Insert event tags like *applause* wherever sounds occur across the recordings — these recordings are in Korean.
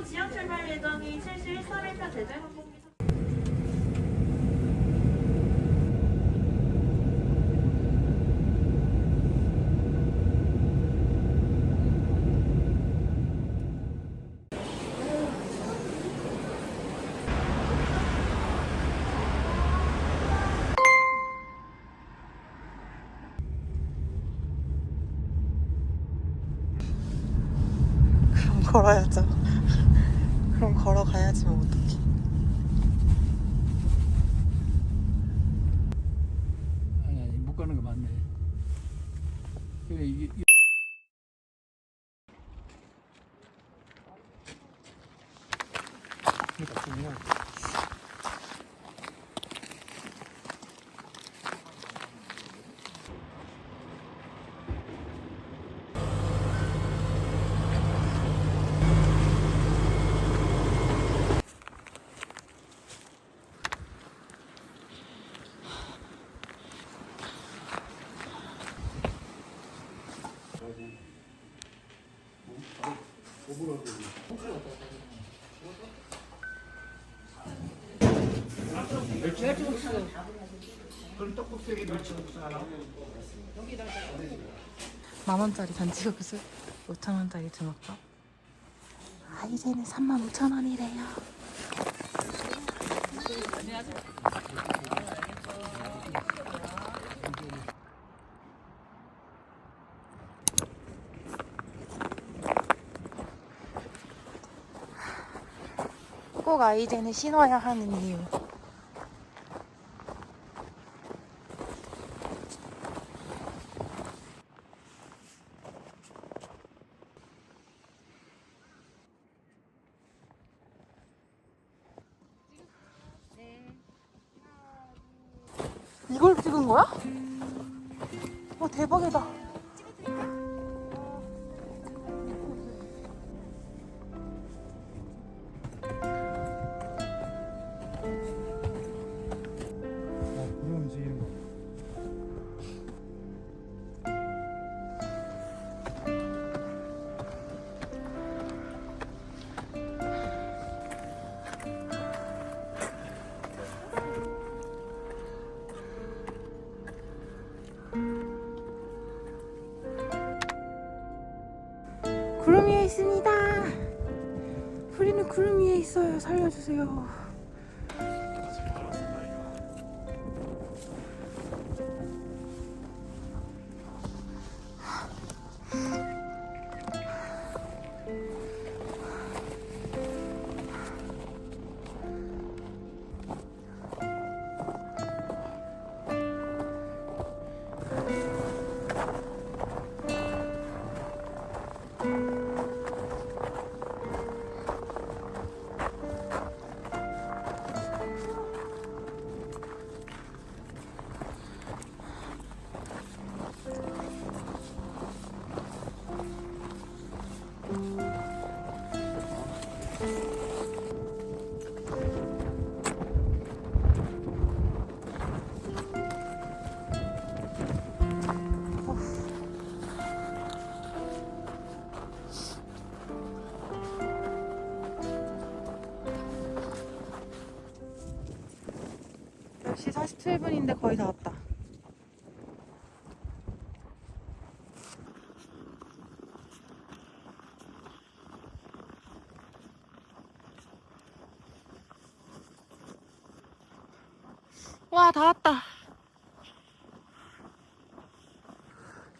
현재 18번 탑승권 4시 10분 지연 출발 예정인 7131편 대전 항공기 걸어야죠. 그럼 걸어가야지 뭐 어떡해. 아니 아니 못 가는 거 맞네. 그래 이게 이- 그러니까 만 원짜리 잔치국수, 5천 원짜리 주먹밥. 아 이제는 3만 5천 원이래요. 꼭 아이젠을 신어야 하는 이유. 이걸 찍은 거야? 와 대박이다. 구름 위에 있어요. 살려주세요. 47분인데 거의 다 왔다. 와, 다 왔다.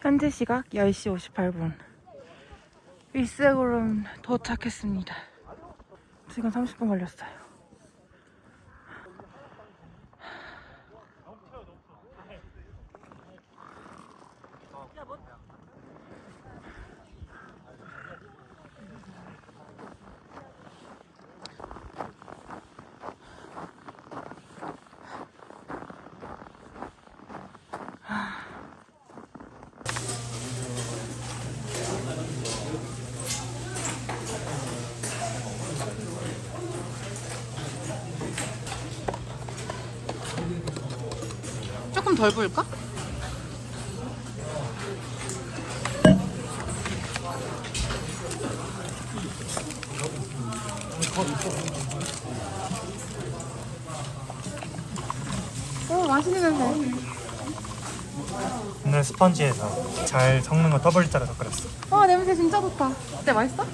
현재 시각 10시 58분. 윗세구름 도착했습니다. 지금 30분 걸렸어요. 덜 부을까? 오 맛있는 냄새. 오늘 스펀지에서 잘 섞는 거 더블 짜라서 끓였어. 와 냄새 진짜 좋다. 어때 맛있어?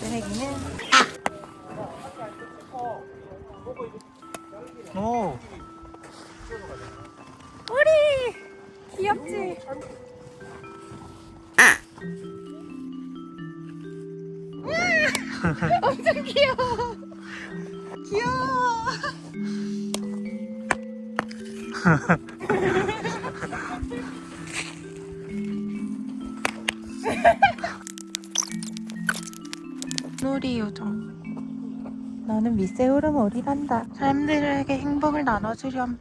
쓰레기는 오, 우리 귀엽지? *laughs* 엄청 귀여워. 귀여워. *laughs* 놀이 요정. 나는 미세 흐름어리란다. 사람들에게 행복을 나눠주렴.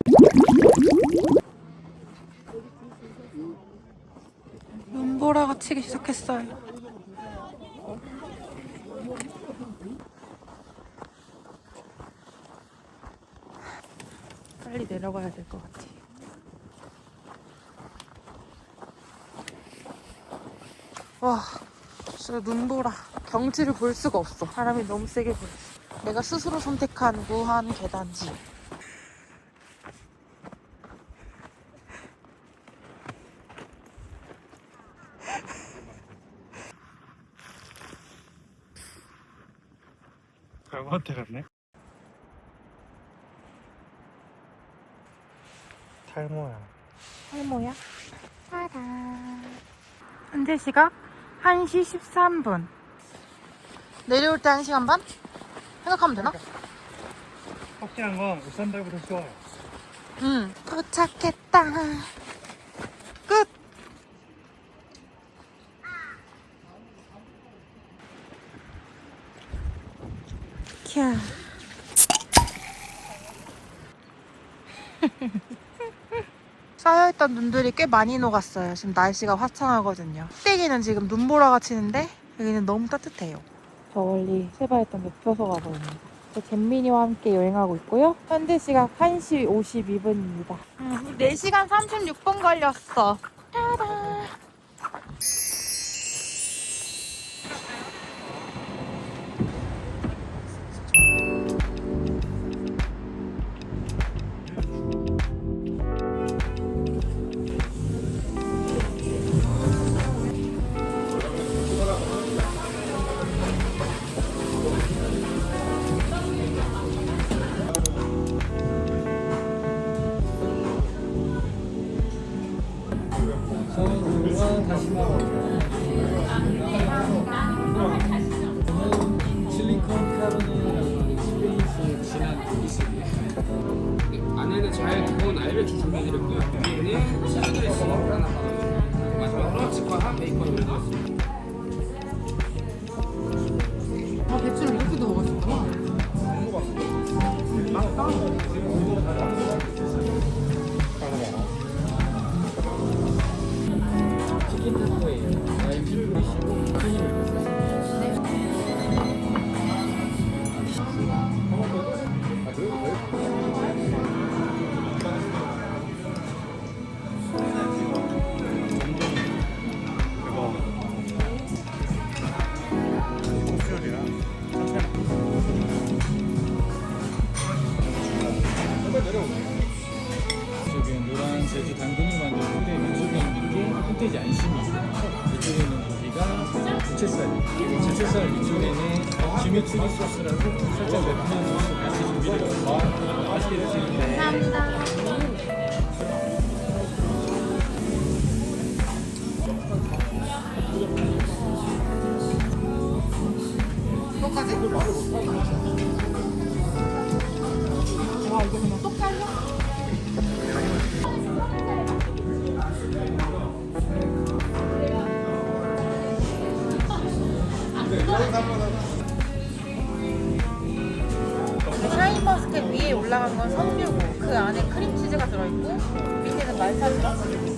눈보라가 치기 시작했어요. 빨리 내려가야 될 것 같아. 와, 진짜 눈보라. 경치를 볼 수가 없어. 바람이 너무 세게 불어. 내가 스스로 선택한 무한 계단지. 별것한테 갔네. 탈모야. 짜란. 현재 시각 1시 13분. 내려올 때 1시간 반? 생각하면 되나? 확실한 건더 좋아요. 응. 도착했다. 끝. 캬. *laughs* 쌓여있던 눈들이 꽤 많이 녹았어요. 지금 날씨가 화창하거든요. 꼭대기는 지금 눈보라가 치는데 여기는 너무 따뜻해요. 저 멀리 세바했던 묵표소가 보입니다. 잼민이와 함께 여행하고 있고요. 현재 시각 1시 52분입니다. 4시간 36분 걸렸어. 흑돼지 안심이고 이쪽에는 고기가 부채살 부채살 위쪽에는 김유치리 소스라고 살짝 매콤한 소스 같이 준비를 해서 맛있게 드시면 돼요 샤인머스켓 위에 올라간 건 석류고 그 안에 크림치즈가 들어있고 밑에는 말차지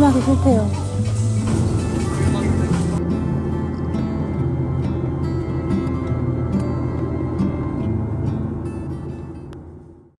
출근하기 싫대요.